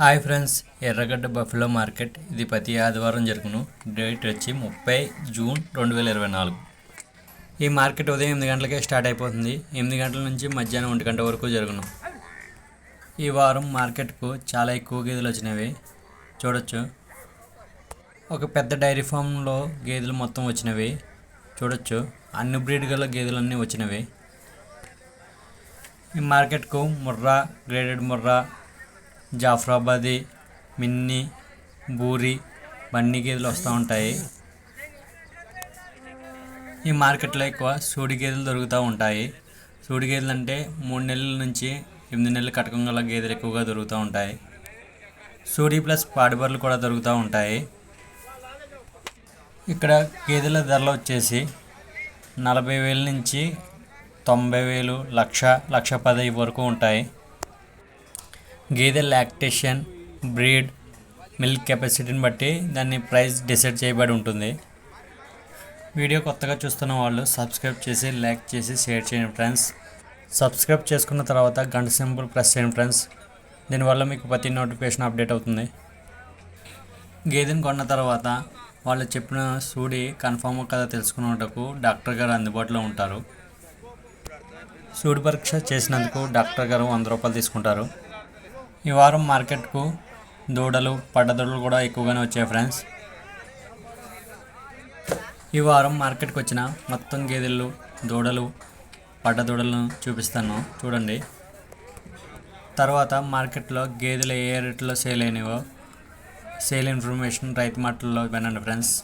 Hi friends Erragadda buffalo market. ఇది ప్రతి ఆదివారం జరుగును. డేట్ వచ్చి ముప్పై జూన్ రెండు వేల ఇరవై నాలుగు. ఈ మార్కెట్ ఉదయం ఎనిమిది గంటలకే స్టార్ట్ అయిపోతుంది. ఎనిమిది గంటల నుంచి మధ్యాహ్నం ఒంటి గంట వరకు జరుగును. ఈ వారం మార్కెట్కు చాలా ఎక్కువ గేదెలు వచ్చినవి. చూడొచ్చు. ఒక పెద్ద డైరీ ఫామ్లో గేదెలు మొత్తం వచ్చినవి. చూడొచ్చు. అన్ని బ్రీడ్ గల గేదెలన్నీ వచ్చినవి. ఈ మార్కెట్కు ముర్రా గ్రేడెడ్ ముర్రా జాఫ్రాబాది మిన్ని బూరి బన్నీ గేదెలు వస్తూ ఉంటాయి. ఈ మార్కెట్లో ఎక్కువ సూడి గేదెలు దొరుకుతూ ఉంటాయి. సూడి గేదెలు అంటే మూడు నెలల నుంచి ఎనిమిది నెలలు కటకం గల గేదెలు ఎక్కువగా దొరుకుతూ ఉంటాయి. సూడి ప్లస్ పాడిబర్లు కూడా దొరుకుతూ ఉంటాయి. ఇక్కడ గేదెల ధరలు వచ్చేసి నలభై వేల నుంచి తొంభై వేలు లక్ష లక్ష పది వరకు ఉంటాయి. గేదె లాక్టేషన్ బ్రీడ్ మిల్క్ కెపాసిటీని బట్టి దాన్ని ప్రైస్ డిసైడ్ చేయబడి ఉంటుంది. వీడియో కొత్తగా చూస్తున్న వాళ్ళు సబ్స్క్రైబ్ చేసి లైక్ చేసి షేర్ చేయండి ఫ్రెండ్స్. సబ్స్క్రైబ్ చేసుకున్న తర్వాత గంట సింపుల్ ప్రెస్ చేయండి ఫ్రెండ్స్. దీనివల్ల మీకు ప్రతి నోటిఫికేషన్ అప్డేట్ అవుతుంది. గేదెని కొన్న తర్వాత వాళ్ళు చెప్పిన సూడి కన్ఫామ్ కదా తెలుసుకున్నటకు డాక్టర్ గారు అందుబాటులో ఉంటారు. సూడి పరీక్ష చేసినందుకు డాక్టర్ గారు వంద రూపాయలు తీసుకుంటారు. ఈ వారం మార్కెట్కు దూడలు పడ్డదూడలు కూడా ఎక్కువగానే వచ్చాయి ఫ్రెండ్స్. ఈ వారం మార్కెట్కి వచ్చిన మొత్తం గేదెలు దూడలు పడ్డదూడలను చూపిస్తాను. చూడండి. తర్వాత మార్కెట్లో గేదెలు ఏ రేట్లో సేల్ అయినవో సేల్ ఇన్ఫర్మేషన్ రైతు మాటల్లో వినండి ఫ్రెండ్స్.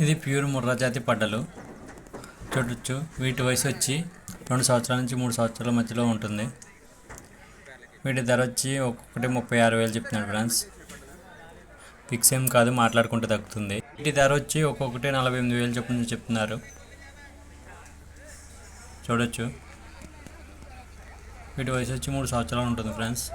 ఇది ప్యూర్ ముర్రా జాతి పడ్డలు. చూడొచ్చు. వీటి వయసు వచ్చి రెండు సంవత్సరాల నుంచి మూడు సంవత్సరాల మధ్యలో ఉంటుంది. వీటి ధర వచ్చి ఒక్కొక్కటి ముప్పై ఆరు వేలు చెప్తున్నాడు ఫ్రెండ్స్. ఫిక్స్ ఏం కాదు మాట్లాడుకుంటే తగ్గుతుంది. వీటి ధర వచ్చి ఒక్కొక్కటి నలభై ఎనిమిది వేలు చొప్పున చెప్తున్నారు. చూడొచ్చు. వీటి వయసు వచ్చి మూడు సంవత్సరాలు ఉంటుంది ఫ్రెండ్స్.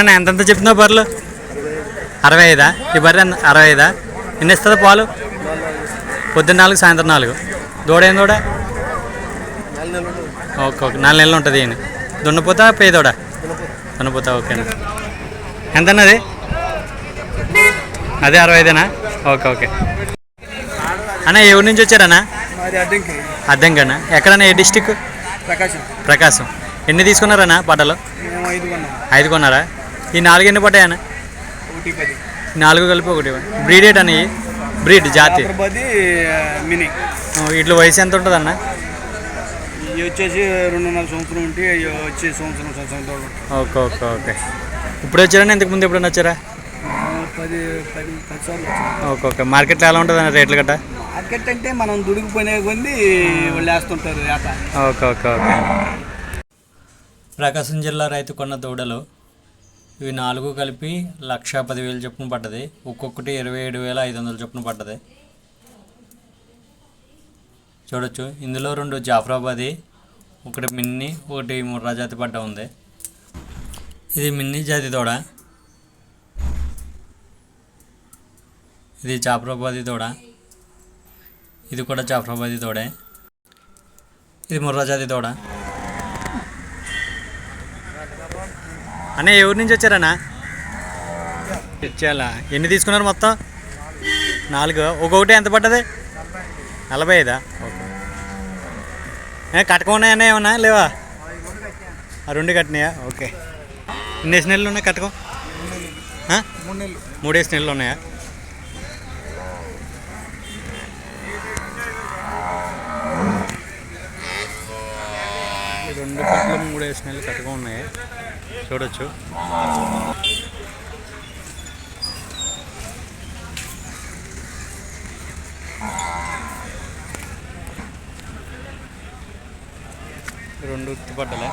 అన్న ఎంతెంత చెప్తున్నావు బర్రెలు? అరవై ఐదా ఈ బర్రె అరవై ఐదా ఎన్ని ఇస్తుంది పాలు? పొద్దున్న నాలుగు సాయంత్రం నాలుగు. దూడ ఏం దూడ? Okay okay. నాలుగు నెలలు ఉంటుంది ఈయన. దున్నపోతా పేదోడ దున్నపోతా ఓకేనా ఎంత అన్నది అదే? అరవై ఐదేనా ఓకే ఓకే. అన్న ఏ ఊరి నుంచి వచ్చారన్నా? మాది అడ్డంకి. అర్థంకన్నా ఎక్కడన్నా ఏ డిస్టిక్? ప్రకాశం. ప్రకాశం. ఎన్ని తీసుకున్నారన్నా కొన్నాం ఐదు కొన్నారా ఈ నాలుగు ఎన్ని పది. నాలుగు కలిపి ఒకటి. బ్రీడ్ ఏట్ అని బ్రీడ్ జాతి. మినీ. వీటిలో వయసు ఎంత ఉంటుంది అన్న ఇవి వచ్చేసి రెండున్నర సంవత్సరం ఉంటే వచ్చి సంవత్సరం సంవత్సరం ఓకే ఓకే ఓకే. ఇప్పుడు వచ్చారని ఇంతకు ముందు ఎప్పుడైనా వచ్చారా? పది పది పది సార్లు వచ్చాం. Okay okay. మార్కెట్లో ఎలా ఉంటుంది అన్న రేట్లు గట్ట మార్కెట్ అంటే మనం దుడికిపోయిన కొంది వాళ్ళు వేస్తుంటారు ఓకే ఓకే ఓకే. ప్రకాశం జిల్లా రైతు కొన్న దూడలు ఇవి నాలుగు కలిపి లక్ష పదివేలు చొప్పున పడ్డది. ఒక్కొక్కటి ఇరవై ఏడు వేల ఐదు వందల చొప్పున పడ్డది. చూడొచ్చు. ఇందులో రెండు జాఫ్రాబాది ఒకటి మిన్ని ఒకటి ముర్రా జాతి పడ్డ ఉంది. ఇది మిన్ని జాతి దూడ. ఇది జాఫ్రాబాది దూడ. ఇది కూడా జాఫ్రాబాది దూడే. ఇది ముర్రా జాతి దూడ. అన్న ఎవరి నుంచి వచ్చారన్నా? చాలా ఎన్ని తీసుకున్నారు మొత్తం? నాలుగు. ఒక్కొక్కటి ఎంత పడ్డది? నలభై ఐదా? ఓకే. ఏ కట్టకం ఉన్నాయన్నా ఏమన్నా? లేవా? ఆ రెండు కట్టినాయా? ఓకే. ఎన్ని వేసిన నెలలు ఉన్నాయి కట్టకం ఆ? మూడేసి నెలలు ఉన్నాయా? రెండు కట్టలు మూడేసి నెలలు కట్టకం ఉన్నాయి. చూడొచ్చు. రెండు ఉత్తిపడ్డలే.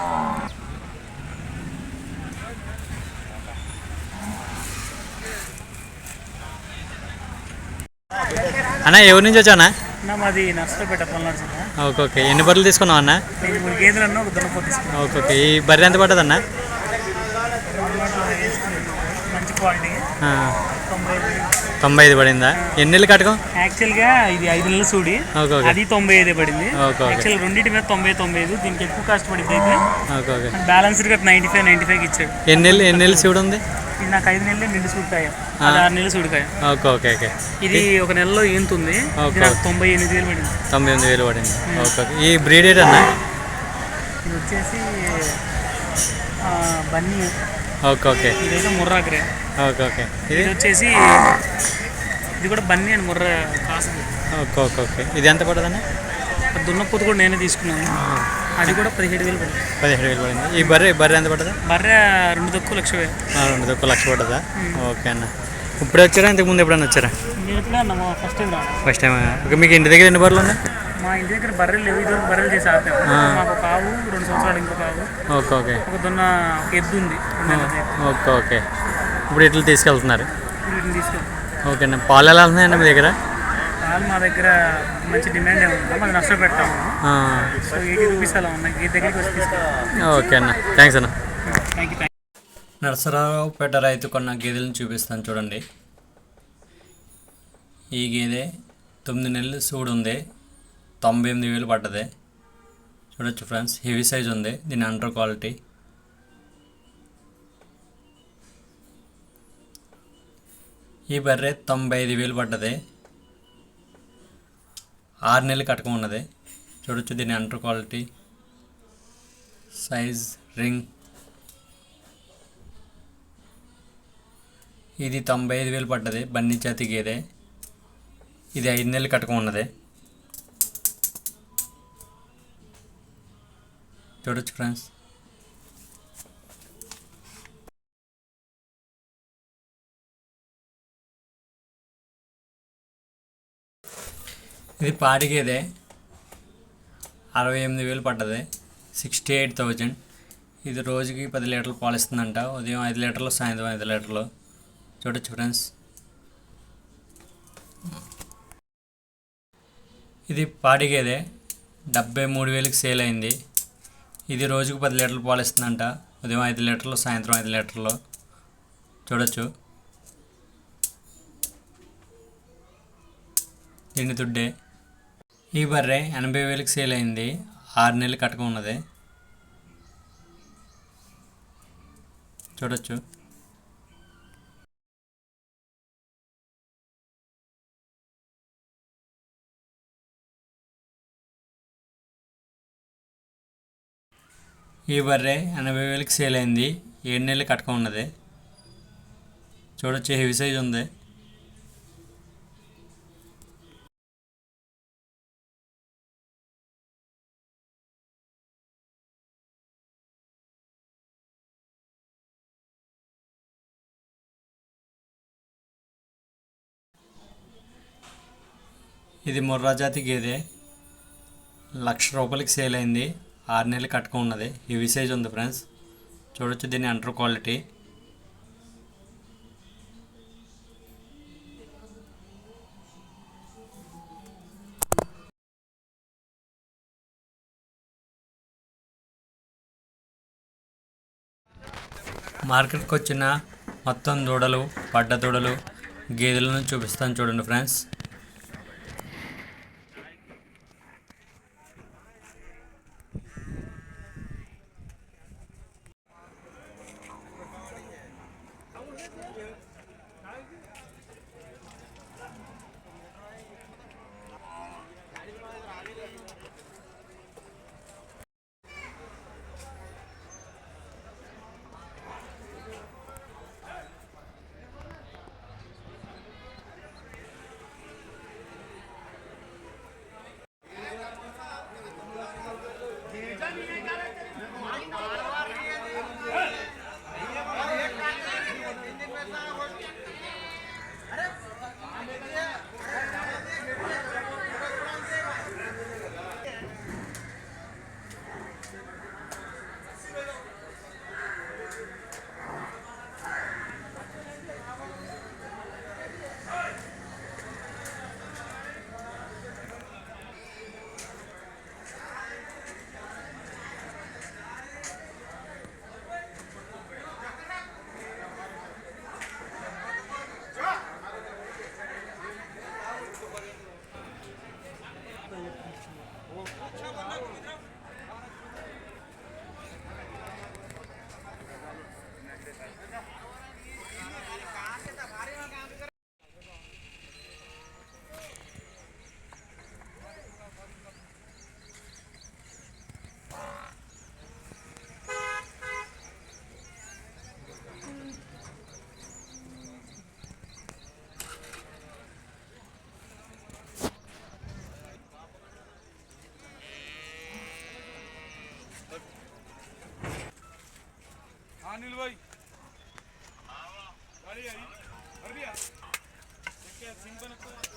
అన్న ఎవరి నుంచి వచ్చానా అన్న? మాది పల్నాడు ఓకే ఓకే. ఎన్ని బర్రెలు తీసుకున్నావు అన్న? నేను మూడు గేదెలు అన్న ఒక దున్నపోతు తీసుకున్నాను ఓకే ఓకే. ఈ బర్రె ఎంత పడ్డది అన్న అందుబాటులో వేసుకుని మంచి క్వాలిటీ ఆ, తొంభై ఐదు. పడిందా? ఎన్ని నెలలు కట్టకం? యాక్చువల్గా ఇది ఐదు నెలల సూడి. అది తొంభై ఐదే పడింది. యాక్చువల్ రెండింటి మీద తొంభై తొంభై ఐదు. దీనికి ఎక్కువ కాస్ట్ పడింది అయితే. Okay okay. బ్యాలెన్స్డ్గా నైంటీ ఫైవ్ నైంటీ ఫైవ్కి ఇచ్చాడు. ఎన్ని నెలలు ఎన్ని నెలలు శివుడు ఉంది? ఇది నాకు ఐదు నెలలే నిండు సూడికాయ. అది ఆరు నెలలు సూడికాయ. Okay okay okay. ఇది ఒక నెలలో ఈంతుంది. తొంభై ఎనిమిది వేలు పడింది. తొంభై ఎనిమిది వేలు పడింది. ఓకే ఈ బ్రీడ్ ఏంటి ఇది వచ్చేసి బన్నీ. Okay okay. ఇదైతే ముర్రాగ్రే ఓకే ఓకే. ఇది ఇది వచ్చేసి ఇది కూడా బన్నీ అండ్ ముర్రా కాస్తుంది ఓకే ఓకే ఓకే. ఇది ఎంత పడుతుందన్న ఆ దున్నపోతు కూడా నేనే తీసుకున్నాను. అది కూడా పదిహేడు వేలు పడింది పదిహేడు వేలు పడింది. ఈ బర్రె బర్రె ఎంత పడుతుందా? బర్రె రెండు తక్కువ లక్ష వేలు. ఆ, రెండు తక్కువ లక్ష పడుతుందా? ఓకే అన్న. ఇప్పుడు వచ్చారా? ఇంతకు ముందు ఎప్పుడన్నా వచ్చారా? First time first time okay మీకు ఇంటి దగ్గర ఎన్ని బర్రెలు ఉన్నాయి? మా ఇంటి దగ్గర బర్రెలు లేవు. ఇదివరకు బర్రెలు చేసి ఆపాము. మాకు ఒక ఆవు రెండు సంవత్సరాలు ఇంకొక ఆవు. Okay okay. ఒక దున్న ఎద్దు ఉంది. Okay okay. ఇప్పుడు ఇట్లా తీసుకెళ్తున్నారు? వీటిని తీసుకెళ్తాం ఓకే అన్న పాలు ఎలా వెళ్తున్నాయండి మీ దగ్గర? పాలు మా దగ్గర మంచి డిమాండ్ నష్టం పెట్టాము ఆ, సో ఎయిటీ రూపీస్ అలా ఉన్నాయి. ఈ దగ్గరికి వచ్చి తీసుకెళ్తాం. ఓకే అన్న థ్యాంక్స్ అన్న. థ్యాంక్ యూ థ్యాంక్ నరసరావుపేట రైతు కొన్న గేదెలను చూపిస్తాను చూడండి. ఈ గేదె తొమ్మిది నెలలు సూడు ఉంది. తొంభై ఎనిమిది వేలు పడ్డది. చూడొచ్చు ఫ్రెండ్స్. హెవీ సైజ్ ఉంది. దీని అండర్ క్వాలిటీ. ఈ బర్రె తొంభై ఐదు వేలు పడ్డది. ఆరు నెలలు కట్టకం ఉన్నది చూడొచ్చు దీని అంటర్ క్వాలిటీ. Size ring. ఇది తొంభై ఐదు వేలు పడ్డది బన్నీ చేతి గేదె. ఇది ఐదు నెలలు కట్టకం ఉన్నది చూడొచ్చు ఫ్రెండ్స్. ఇది పాడి అరవై ఎనిమిది వేలు పడ్డది సిక్స్టీ ఎయిట్ థౌజండ్. ఇది రోజుకి పది లీటర్లు పాలు ఇస్తుందంట ఉదయం ఐదు లీటర్లు సాయంత్రం ఐదు లీటర్లు. చూడొచ్చు ఫ్రెండ్స్. ఇది పాడిగేదే డెబ్బై మూడు వేలకి సేల్ అయింది. ఇది రోజుకు పది లీటర్లు పాలు ఇస్తుందంట ఉదయం ఐదు లీటర్లు సాయంత్రం ఐదు లీటర్లు. చూడొచ్చు. దీని దుడ్డే. ఈ బర్రె ఎనభై వేలకు సేల్ అయింది. ఆరు నెలలు కట్టక ఉన్నది. చూడొచ్చు. ఈ బర్రె ఎనభై వేలకు సేల్ అయింది. ఏడు నెలలు కట్టక ఉన్నది. చూడొచ్చు హెవీ సైజ్ ఉంది. ఇది ముర్రా జాతి గేదె. లక్ష రూపాయలకి సేల్ అయింది. ఆరు నెలలు కట్టుకున్నది హెవీ సైజ్ ఉంది ఫ్రెండ్స్ చూడొచ్చు దీని అండర్ క్వాలిటీ మార్కెట్కి వచ్చిన మొత్తం దూడలు పడ్డ దూడలు గేదెలను చూపిస్తాను చూడండి ఫ్రెండ్స్ અનિલભાઈ. અરે અરે અરે સિંહ બનતો